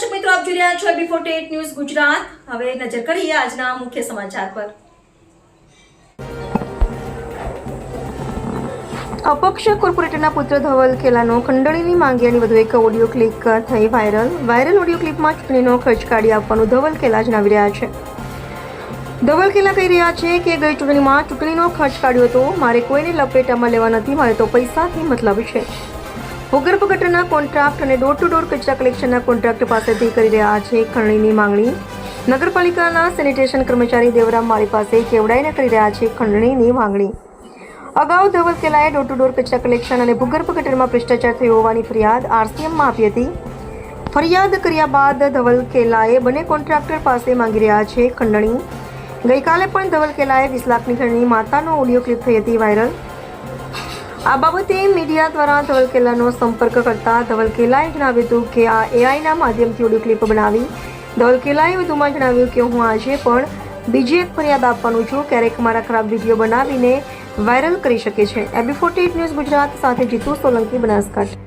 છો બી forty news Gujarat. હવે નજર કરીએ આજના મુખ્ય સમાચાર પર. અપક્ષ કોર્પોરેટરના પુત્ર ધવલ ખેલાનો ખંડણીની માંગણીની વધુ એક ઓડિયો ક્લિક થઈ વાયરલ વાયરલ ઓડિયો ક્લિપમાં ચૂંટણીનો ખર્ચ કાઢી આપવાનું ધવલ ખેલા જણાવી રહ્યા છે. ધવલ ખેલા કહી રહ્યા છે કે ગઈ ચૂંટણીમાં ચૂંટણીનો ખર્ચ કાઢ્યો હતો. મારે કોઈને લપેટામાં લેવા નથી, મારે તો પૈસાથી મતલબ છે. ભૂગર્ભ ગટરના કોન્ટ્રાક્ટ અને ડોર ટુ ડોર કચરા કલેક્શનના કોન્ટ્રાક્ટ પાસેથી કરી રહ્યા છે ખંડણીની માંગણી. નગરપાલિકાના સેનિટેશન કર્મચારી દેવરામ માળી પાસે કેવડાઈને કરી રહ્યા છે ખંડણીની માંગણી. અગાઉ ધવલકેલાએ ડોર ટુ ડોર કચરા કલેક્શન અને ભૂગર્ભ ગટરમાં ભ્રષ્ટાચાર થયો હોવાની ફરિયાદ આરસીએમમાં આપી હતી. ફરિયાદ કર્યા બાદ ધવલકેલાએ બંને કોન્ટ્રાક્ટર પાસે માંગી રહ્યા છે ખંડણી. ગઈકાલે પણ ધવલકેલાએ વીસ લાખની ખંડણી માતાનો ઓડિયો ક્લિપ થઈ હતી વાયરલ. આ બાબતે મીડિયા દ્વારા ધવલકેલાનો સંપર્ક કરતા ધવલકેલાએ જણાવ્યું હતું કે આ એઆઈના માધ્યમથી ઓડિયો ક્લિપ બનાવી. ધવલકેલાએ વધુમાં જણાવ્યું કે હું આજે પણ બીજી એક ફરિયાદ આપવાનું છું. ક્યારેક મારા ખરાબ વીડિયો બનાવીને વાયરલ કરી શકે છે. એબી ફોર્ટી ન્યૂઝ ગુજરાત સાથે જીતુ સોલંકી બનાસકાંઠા.